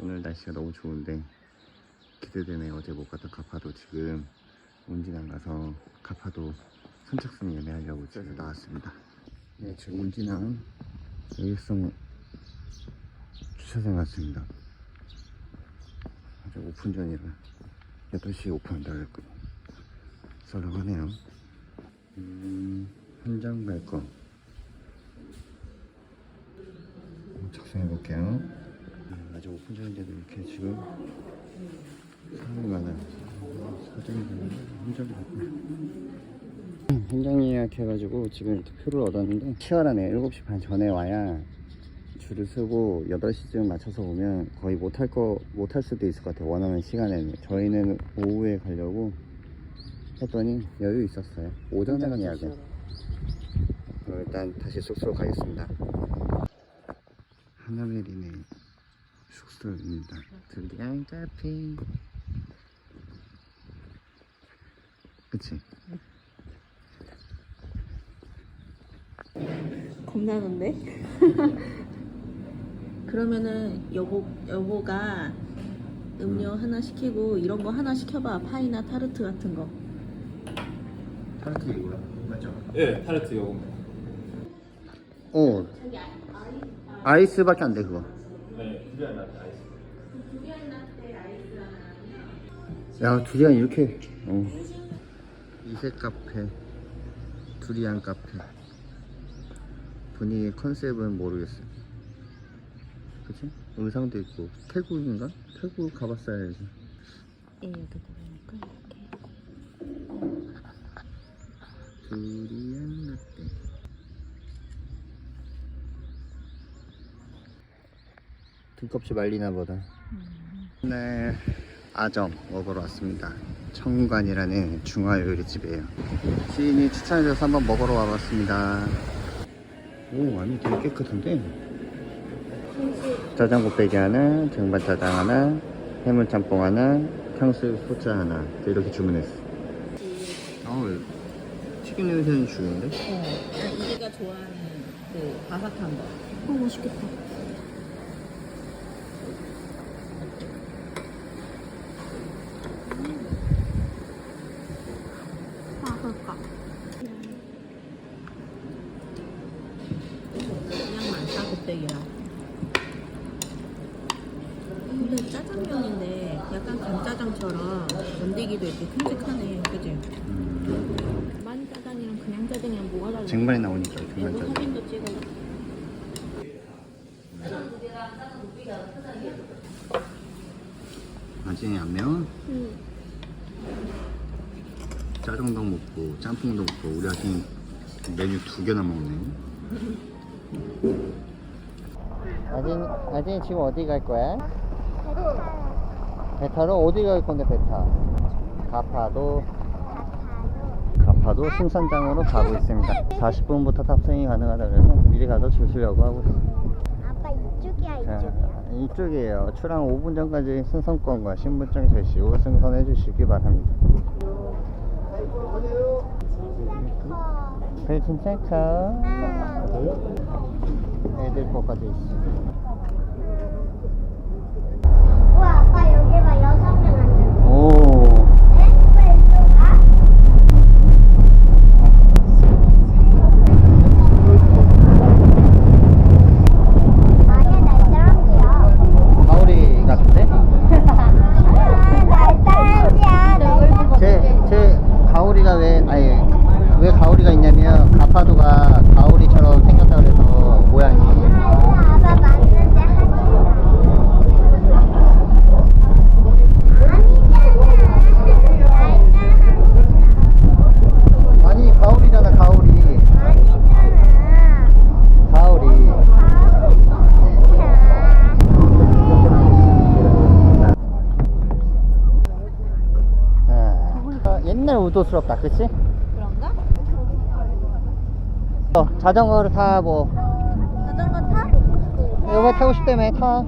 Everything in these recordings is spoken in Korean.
오늘 날씨가 너무 좋은데 기대되네. 어제 못 갔던 가파도 지금 운진항 가서 가파도 선착순 예매하려고 지금 나왔습니다. 네, 지금 운진항 일성 주차장에 왔습니다. 아직 오픈 전이라 8시에 오픈한다고 했거든요. 썰렁하네요. 음, 현장 갈 거. 작성해 볼게요. 음, 아직 오픈 전인데도 이렇게 지금 사람이 많아요. 사정이 되는 현장이 갔고. 현장 예약해가지고 지금 이렇게 표를 얻었는데 치열하네. 7시 반 전에 와야 줄을 서고 8시쯤 맞춰서 오면 거의 못할 거, 못할 수도 있을 것 같아요. 원하는 시간에는. 저희는 오후에 가려고 했더니 여유 있었어요. 오전에는 예약은. 그럼 일단 다시 숙소로 가겠습니다. 하나메리네 숙소입니다. 드리안 카페. 그치? 겁나는데? 그러면은 여보 여보가 음료 하나 시키고 이런 거 하나 시켜봐 파이나 타르트 같은 거. 타르트 이거야? 맞죠? 예, 타르트 요거. 어. 아이스밖에 안 돼 그거. 네, 두리안 라떼 아이스. 야 두리안 이렇게. 어. 이색 카페, 두리안 카페. 분위기 컨셉은 모르겠어요. 그치? 의상도 있고 태국인가? 태국 가봤어야지. 예, 여기다 보니까 이렇게. 두리안 라떼. 두껍지 말리나 보다. 네, 아점 먹으러 왔습니다. 청관이라는 중화 요리집이에요. 지인이 추천해줘서 한번 먹으러 와봤습니다. 오, 아니 되게 깨끗한데? 짜장 곱빼기 하나, 등반 짜장 하나, 해물 짬뽕 하나, 탕수육 소자 하나 이렇게 주문했어. 어, 튀김 냄새는 죽는데? 어, 이게가 좋아하는 그 바삭한 거. 어, 맛있겠다. 바삭한. 그냥 많다 곱빼기랑. 근데 짜장면인데 약간 간짜장처럼 큼직하네, 그지? 만 짜장이랑 그냥 짜장이랑 뭐가 달라? 쟁반에 나오니까 이거 짜장. 사진도 찍어. 아직 안 매워? 짜장도 먹고 짬뽕도 먹고 우리 아직 메뉴 두 개나 먹네. 아진 아진 지금 어디 갈 거야? 배 타러 어디 갈 건데 배 타? 가파도 가파도 승선장으로 가고 있습니다. 40분부터 탑승이 가능하다 그래서 미리 가서 줄 서려고 하고 있습니다. 아빠 이쪽이야 자, 이쪽이야 이쪽이에요. 출항 5분 전까지 승선권과 신분증 제시 후 승선해 주시기 바랍니다. 배 진짜 커. 애들 거까지 있어. 우와 아빠 여기 봐 여섯 명 앉았네 오. 네? 왜 일로 가? 아예 날따람쥐야 가오리 같은데? 날따람쥐야 날 제, 제 가오리가 왜, 아니, 왜 가오리가 있냐면, 가파도가 가오리처럼 생겼다 그래서, 모양이. 아빠 맞는데 하지 아니잖아 아니, 가오리잖아, 가오리. 아니잖아 가오리. 아, 옛날 우도스럽다, 그치? 그런가? 어, 자전거를 타, 뭐, 자전거 타? 이거 타고 싶다며, 타.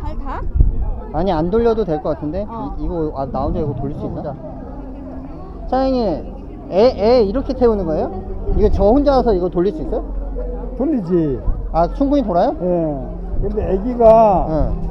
발 다? 아니, 안 돌려도 될 것 같은데? 어. 이, 이거, 아, 나 혼자 이거 돌릴 수 있나? 사장님, 애, 애 이렇게 태우는 거예요? 이거 저 혼자 와서 이거 돌릴 수 있어요? 돌리지. 아 충분히 돌아요? 예. 근데 애기가 응.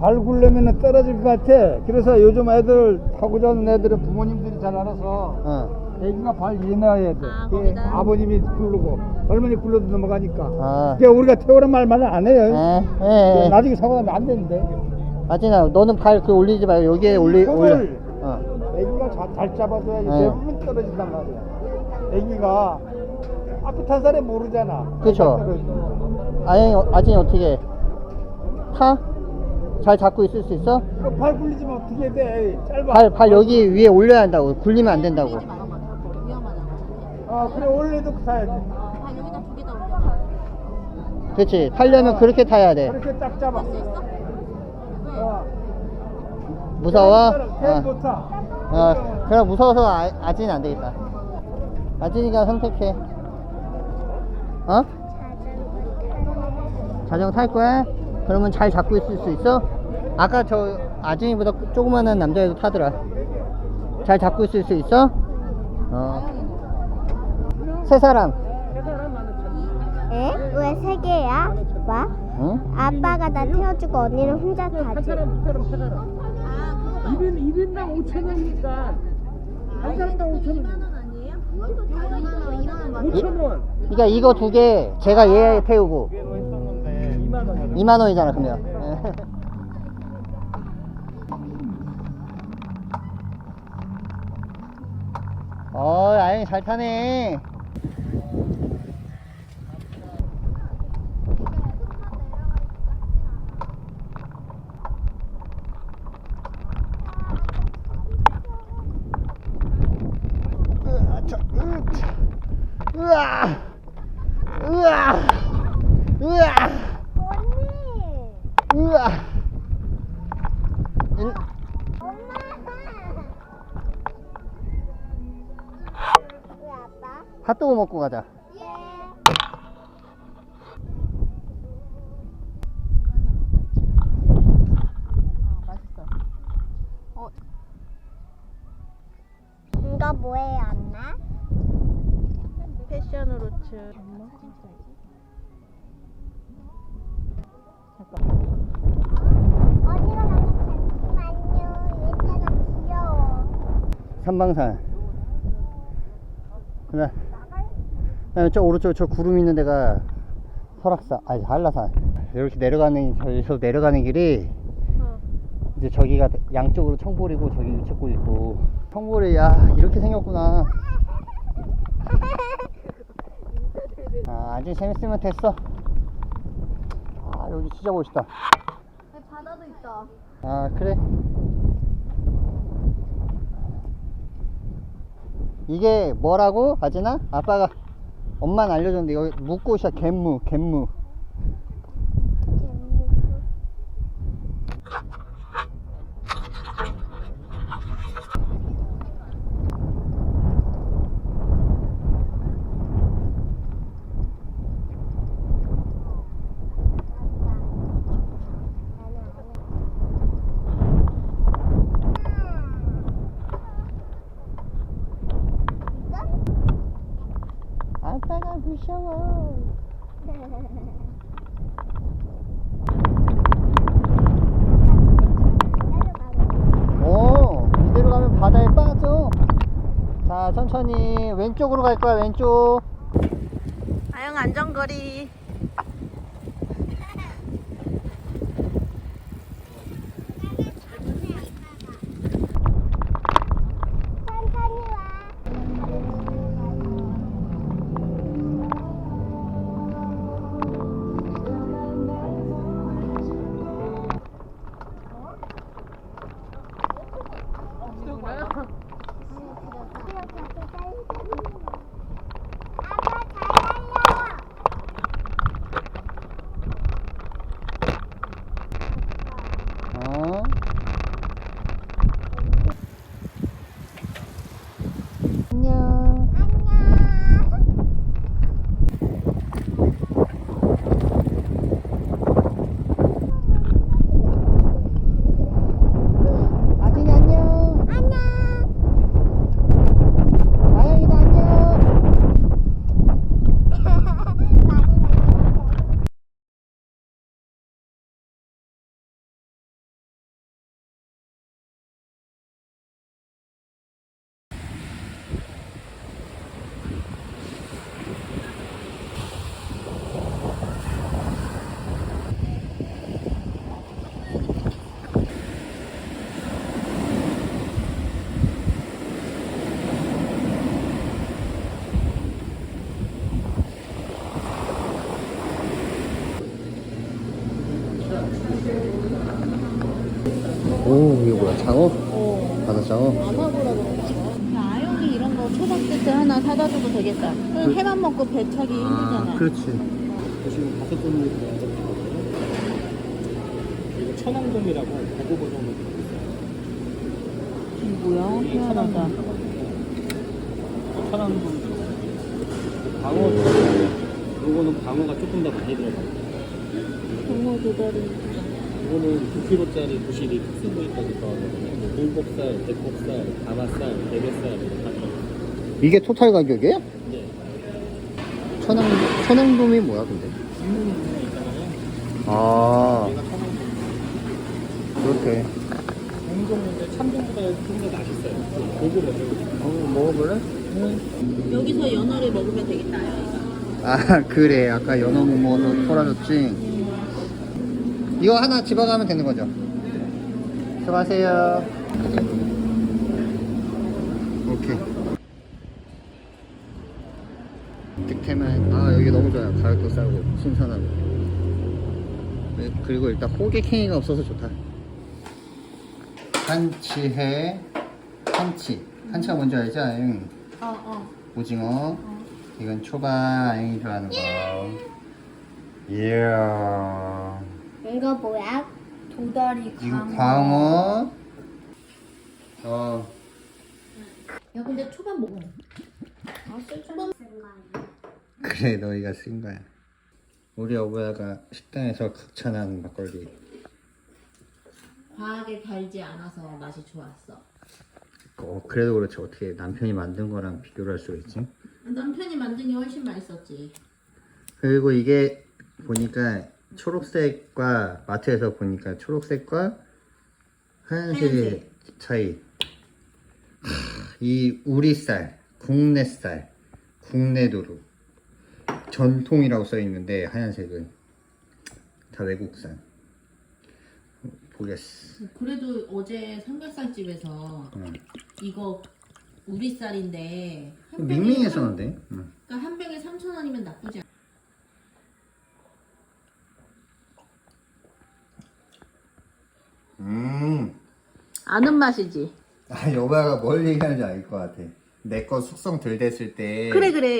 발 굴려면 떨어질 것 같아. 그래서 요즘 애들 타고 자는 애들은 부모님들이 잘 알아서 응. 애기가 발 위에 놔야 돼. 아, 그 거기다? 아버님이 굴르고 어머니 굴러도 넘어가니까. 아. 그러니까 우리가 태우란 말만 안 해요. 에, 에, 에. 나중에 사고 나면 안 되는데. 아진아, 너는 발 그 올리지 말고 여기에 올리 올려. 손을 어. 애기가 자- 잘 잡아줘야지 네. 대부분 떨어진단 말이야. 애기가 앞에 탄 사람이 모르잖아. 그쵸. 애기가 떨어지는 아진이, 아진이 어떻게 해? 타? 잘 잡고 있을 수 있어? 거. 발 굴리지면 어떻게 돼? 짧아. 발, 발 여기 위에 올려야 한다고. 굴리면 안 된다고. 아 그래 원래도 타야지. 아 여기다 두 개 다 올려놔 그렇지. 타려면 그렇게 타야 돼. 그렇게 딱 잡아. 할수 있어? 왜? 어. 무서워? 걔는 어. 못 타. 어, 그럼 무서워서 아, 아진이 안 되겠다. 아진이가 선택해. 어? 자전거 탈 거야? 그러면 잘 잡고 있을 수 있어? 아까 저 아진이보다 조그마한 남자애도 타더라. 잘 잡고 있을 수 있어? 어. 세 사람. 에? 왜 세 개야? 와? 응? 아빠가 나 태워주고 언니는 혼자 타지. 아 그거 봐 일인 일인당 5천 원이니까 한 사람당 5천 2만 원. 원 아니에요? 2만 원 2만 원 5천 원. 그러니까 이거 두 개 제가 얘 태우고 2만 원. 2만 원이잖아 그러면. 어, 아영이 잘 타네. 으아, 자, 으차. 으아, 으아, 으아. 언니! 으아. 아빠? 핫도그 먹고 가자. 예. 어 맛있어 어 이거 뭐예요, 엄마? 패션 으로츠 어디가 나면 잠시만요. 얘가 삼방산. 그다음, 그다음에 저 오른쪽 저 구름 있는 데가 설악산, 아니 한라산. 이렇게 내려가는 저기서 내려가는 길이 이제 저기가 양쪽으로 청보리고 저기 유채꽃 있고 청보리 야 이렇게 생겼구나. 아 아직 재밌으면 됐어. 아 여기 진짜 멋있다. 바다도 있다. 아 그래 이게 뭐라고 아진아? 아빠가 엄마는 알려줬는데 여기 묵꽃이야 갯무 갯무 아빠가 무서워. 오 이대로 가면 바다에 빠져. 자 천천히 왼쪽으로 갈 거야 왼쪽. 아영 안전거리 천천히 와. 아빠 잘 달려. 장어? 어. 바다 장어? 아마고라 그런가? 아영이 이런 거 초밥 세트 하나 사다 줘도 되겠다. 그럼 해만 먹고 배 차기 힘들잖아. 그렇지 지금 다섯 종류. 그리고 천왕동이라고 고급 이게 뭐야? 희한하다. 천왕동 광어 이거는 광어가 조금 더 많이 들어가요. 정말 도다리. 이거는 9kg짜리 부실이 특수 부위까지 들어가거든요. 뭐 물복살, 대복살, 가마살, 대게살 다 들어가요. 이게 토탈 가격이에요? 네. 천왕 천왕돔이 뭐야 근데? 있잖아요. 아 얘가. 그렇게 공종인데 참돔보다 좀 더 맛있어요. 고급어죠. 어, 먹어볼래? 여기서 연어를 먹으면 되겠다. 아 그래 아까 연어 못 먹어서 토라졌지 이거 하나 집어가면 되는 거죠? 수고하세요. 오케이. 득템은 아 여기 너무 좋아요. 가격도 싸고 신선하고. 네, 그리고 일단 호객행위가 없어서 좋다. 한치해. 한치. 한치가 뭔지 알지 아영 어, 어. 오징어. 이건 초밥 아영이 좋아하는 거. 이야 이거 뭐야? 도다리, 이거 광어 어 야, 근데 초밥 먹어. 아, 초밥. 그래 너희가 쓴 거야 우리 어부야가 식당에서 극찬한 막걸리 과하게 달지 않아서 맛이 좋았어. 어, 그래도 그렇지 어떻게 남편이 만든 거랑 비교를 할 수가 있지 남편이 만든 게 훨씬 맛있었지. 그리고 이게 보니까 초록색과 마트에서 보니까 초록색과 하얀색의 하얀색. 차이 하, 이 우리 쌀 국내 쌀 국내도루 전통이라고 써 있는데 하얀색은 다 외국산 보겠어 그래도 어제 삼겹살 집에서 응. 이거 우리 쌀인데 한 한데 응. 그러니까 한 병에 3천 원이면 나쁘지 않아. 음. 아는 맛이지. 아 여봐가 뭘 얘기하는지 알 것 같아 내 거 숙성 덜 됐을 때 그래 그래.